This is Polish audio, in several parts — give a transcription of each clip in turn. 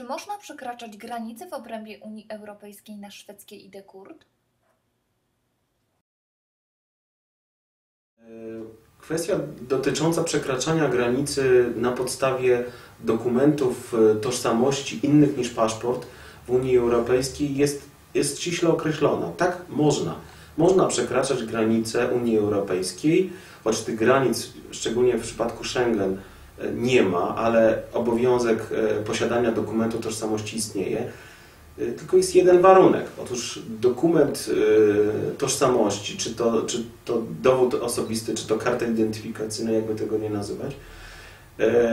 Czy można przekraczać granice w obrębie Unii Europejskiej na szwedzkie ID Kurt? Kwestia dotycząca przekraczania granicy na podstawie dokumentów e, tożsamości innych niż paszport w Unii Europejskiej jest, jest ściśle określona. Tak, można. Można przekraczać granice Unii Europejskiej, choć tych granic, szczególnie w przypadku Schengen, e, nie ma, ale obowiązek e, posiadania dokumentu tożsamości istnieje. Y, Tylko jest jeden warunek. Otóż dokument y, tożsamości, czy to, czy to dowód osobisty, czy to karta identyfikacyjna, jakby tego nie nazywać,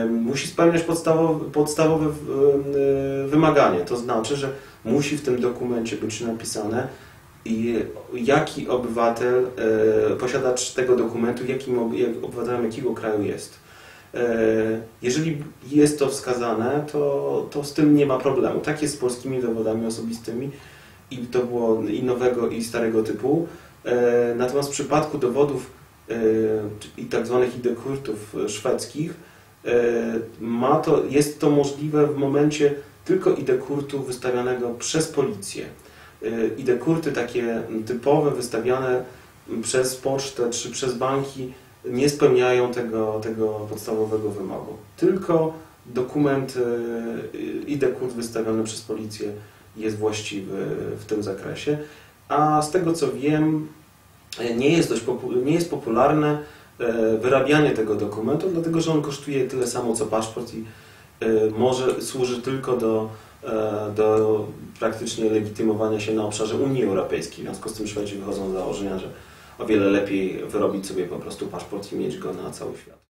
musi spełniać podstawowe, podstawowe wymagania. To znaczy, że musi w tym dokumencie być napisane, jaki obywatel, posiadacz tego dokumentu, jakim ob- jak obywatelem jakiego kraju jest. E, Jeżeli jest to wskazane, to, to z tym nie ma problemu. Tak jest z polskimi dowodami osobistymi i to było i nowego, i starego typu. E, Natomiast w przypadku dowodów e, i tak zwanych ID-kurtów szwedzkich ma to, jest to możliwe w momencie tylko ID-kurtu wystawianego przez policję. ID-kurty takie typowe, wystawiane przez pocztę czy przez banki nie spełniają tego, tego podstawowego wymogu. Tylko dokument y, ID-kurt wystawiony przez policję jest właściwy w tym zakresie. A z tego co wiem, nie jest, dość nie jest popularne y, wyrabianie tego dokumentu, dlatego że on kosztuje tyle samo co paszport i y, może służy tylko do, e, do praktycznie legitymowania się na obszarze Unii Europejskiej. W związku z tym Szwedzi wychodzą z założenia, że o wiele lepiej wyrobić sobie po prostu paszport i mieć go na cały świat.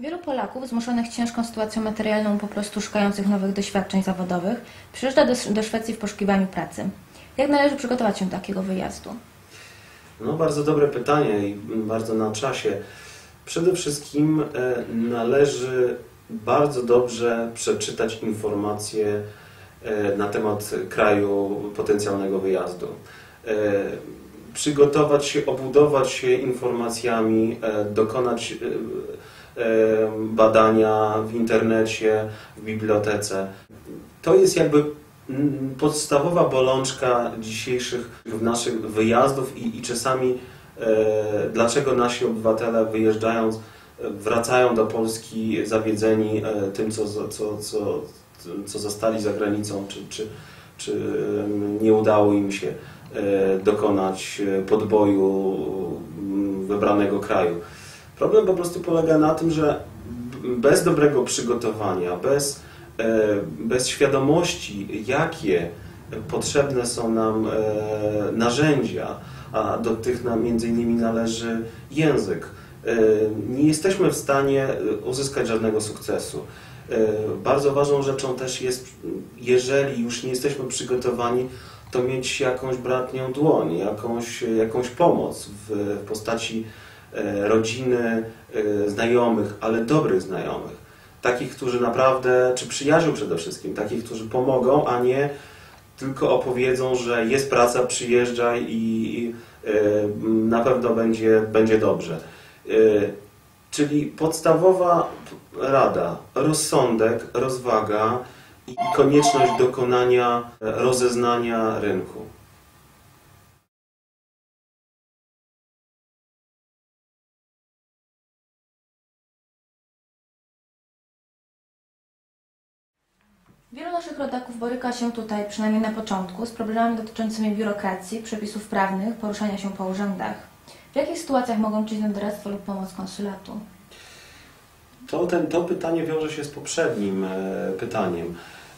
Wielu Polaków zmuszonych ciężką sytuacją materialną, po prostu szukających nowych doświadczeń zawodowych, przyjeżdża do, do Szwecji w poszukiwaniu pracy. Jak należy przygotować się do takiego wyjazdu? No, bardzo dobre pytanie i bardzo na czasie. Przede wszystkim e, należy bardzo dobrze przeczytać informacje e, na temat kraju potencjalnego wyjazdu. E, Przygotować się, obudować się informacjami, e, dokonać badania w internecie, w bibliotece. To jest jakby podstawowa bolączka dzisiejszych naszych wyjazdów i, i czasami dlaczego nasi obywatele wyjeżdżając wracają do Polski zawiedzeni e, tym, co, co, co, co, za granicą, czy, czy, czy nie udało im się e, dokonać e, podboju wybranego kraju. Problem po prostu polega na tym, że bez dobrego przygotowania, bez, bez świadomości, jakie potrzebne są nam narzędzia, a do tych nam między innymi należy język, nie jesteśmy w stanie e, uzyskać żadnego sukcesu. E, Bardzo ważną rzeczą też jest, jeżeli już nie jesteśmy przygotowani, to mieć jakąś bratnią dłoń, jakąś, jakąś pomoc w, postaci e, rodziny, e, znajomych, ale dobrych znajomych. Takich, którzy naprawdę, czy przyjaciół przede wszystkim, takich, którzy pomogą, a nie tylko opowiedzą, że jest praca, przyjeżdżaj i, i e, na pewno będzie, będzie dobrze. E, Czyli podstawowa rada, rozsądek, rozwaga i konieczność dokonania e, rozeznania rynku. Wielu naszych rodaków boryka się tutaj, przynajmniej na początku, z problemami dotyczącymi biurokracji, przepisów prawnych, poruszania się po urzędach. W jakich sytuacjach mogą liczyć na doradztwo lub pomoc konsulatu? To, ten, to pytanie wiąże się z poprzednim e, pytaniem.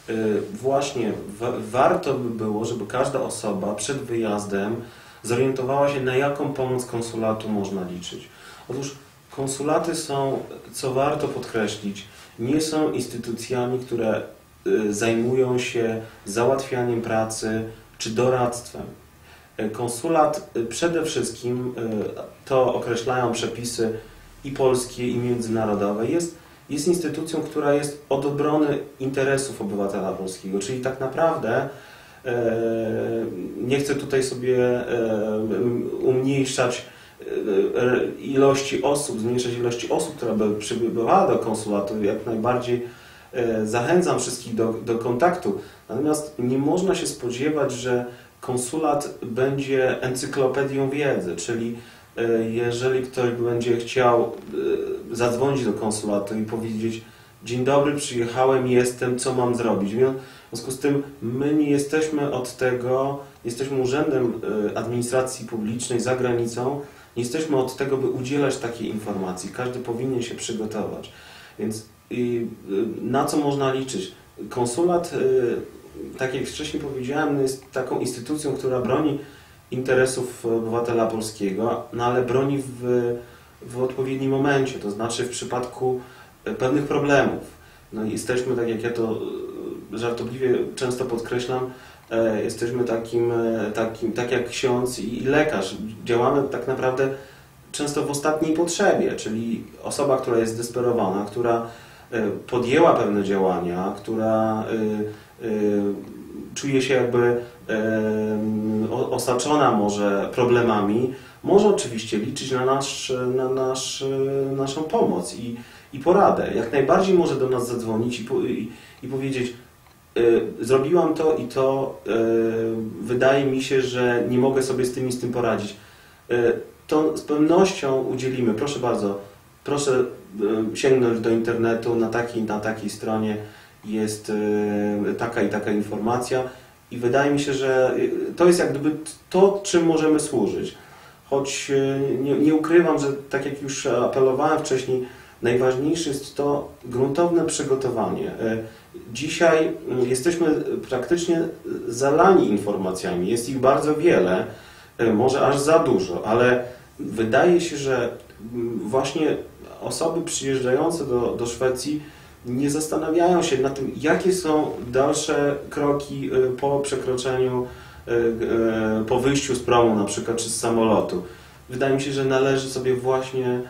E, właśnie wa, warto by było, żeby każda osoba przed wyjazdem zorientowała się, na jaką pomoc konsulatu można liczyć. Otóż konsulaty są, co warto podkreślić, nie są instytucjami, które e, zajmują się załatwianiem pracy czy doradztwem. E, Konsulat e, przede wszystkim, e, to określają przepisy i polskie, i międzynarodowe, jest, jest instytucją, która jest od obrony interesów obywatela polskiego. Czyli tak naprawdę nie chcę tutaj sobie umniejszać ilości osób, zmniejszać ilości osób, która by przybywała do konsulatu, jak najbardziej zachęcam wszystkich do, do kontaktu. Natomiast nie można się spodziewać, że konsulat będzie encyklopedią wiedzy, czyli e, jeżeli ktoś będzie chciał e, zadzwonić do konsulatu i powiedzieć dzień dobry, przyjechałem, jestem, co mam zrobić? W związku z tym my nie jesteśmy od tego, jesteśmy urzędem e, administracji publicznej za granicą, nie jesteśmy od tego, by udzielać takiej informacji. Każdy powinien się przygotować. Więc na co można liczyć? Konsulat, tak jak wcześniej powiedziałem, jest taką instytucją, która broni interesów obywatela polskiego, no ale broni w, w odpowiednim momencie, to znaczy w przypadku e, pewnych problemów. No jesteśmy, tak jak ja to e, żartobliwie często podkreślam, e, jesteśmy takim, takim, tak jak ksiądz i lekarz. Działamy tak naprawdę często w ostatniej potrzebie, czyli osoba, która jest zdesperowana, która podjęła pewne działania, która czuje się jakby osaczona może problemami, może oczywiście liczyć na, nasz, na nasz, naszą pomoc i, i poradę. Jak najbardziej może do nas zadzwonić i, i, i powiedzieć e, zrobiłam to i to, e, wydaje mi się, że nie mogę sobie z tym i z tym poradzić. To z pewnością udzielimy. Proszę bardzo, proszę sięgnąć do internetu, na takiej, na takiej stronie jest e, taka i taka informacja i wydaje mi się, że e, to jest jak gdyby to, czym możemy służyć. Choć e, nie, nie ukrywam, że tak jak już apelowałem wcześniej, najważniejsze jest to gruntowne przygotowanie. Dzisiaj jesteśmy praktycznie zalani informacjami, jest ich bardzo wiele, może aż za dużo, ale wydaje się, że właśnie osoby przyjeżdżające do, do Szwecji nie zastanawiają się nad tym, jakie są dalsze kroki e, po przekroczeniu, e, e, po wyjściu z promu na przykład, czy z samolotu. Wydaje mi się, że należy sobie właśnie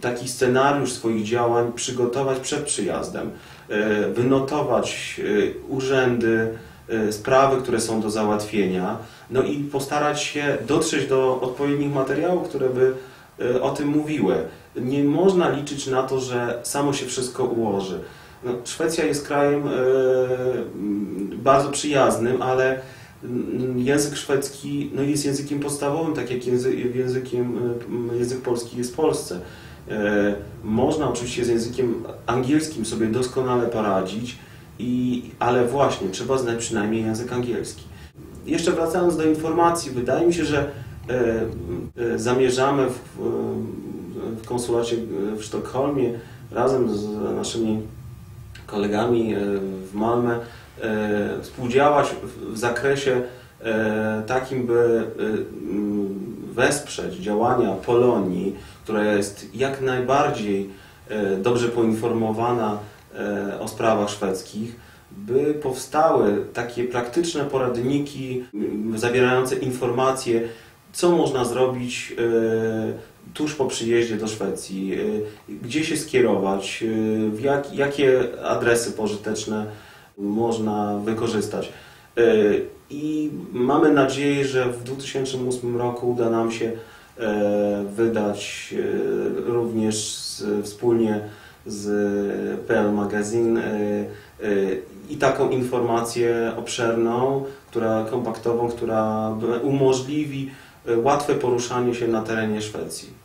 taki scenariusz swoich działań przygotować przed przyjazdem, wynotować urzędy, sprawy, które są do załatwienia, no i postarać się dotrzeć do odpowiednich materiałów, które by o tym mówiły. Nie można liczyć na to, że samo się wszystko ułoży. No, Szwecja jest krajem e, bardzo przyjaznym, ale język szwedzki no, jest językiem podstawowym, tak jak języ, językiem, język polski jest w Polsce. E, Można oczywiście z językiem angielskim sobie doskonale poradzić, i, ale właśnie trzeba znać przynajmniej język angielski. Jeszcze wracając do informacji, wydaje mi się, że e, zamierzamy w, w konsulacie w Sztokholmie razem z naszymi kolegami e, w Malmę e, współdziałać w- zakresie e, takim, by wesprzeć działania Polonii, która jest jak najbardziej dobrze poinformowana o sprawach szwedzkich, by powstały takie praktyczne poradniki zawierające informacje, co można zrobić tuż po przyjeździe do Szwecji, e, gdzie się skierować, w jak, jakie adresy pożyteczne można wykorzystać. E, I mamy nadzieję, że w 2008 roku uda nam się wydać również wspólnie z PL Magazine i taką informację obszerną, która, kompaktową, która umożliwi łatwe poruszanie się na terenie Szwecji.